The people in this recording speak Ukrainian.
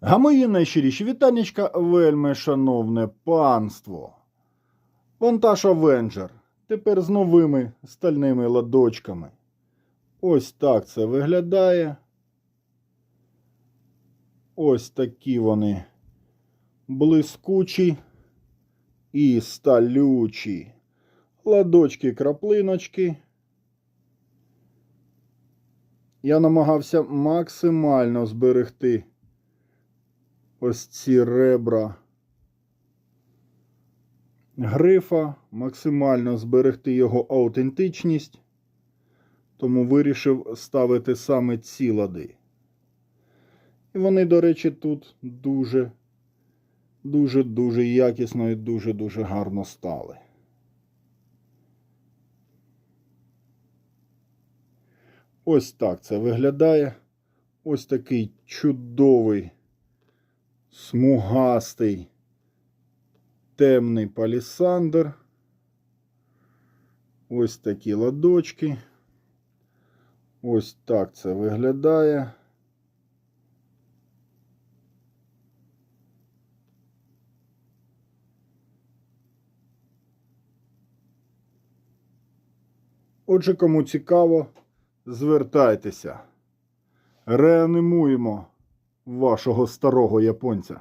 А мої найщиріші вітанечка, вельми шановне панство. Вантаж Авенджер. Тепер з новими стальними ладочками. Ось так це виглядає. Ось такі вони блискучі і сталючі. Ладочки краплиночки. Я намагався максимально зберегти ось ці ребра грифа, максимально зберегти його аутентичність, тому вирішив ставити саме ці лади. І вони, до речі, тут дуже, дуже, дуже якісно і дуже-дуже гарно стали. Ось так це виглядає. Ось такий чудовий, смугастий, темний палісандр. Ось такі ладочки. Ось так це виглядає. Отже, кому цікаво, звертайтеся. Реанімуємо вашого старого японця.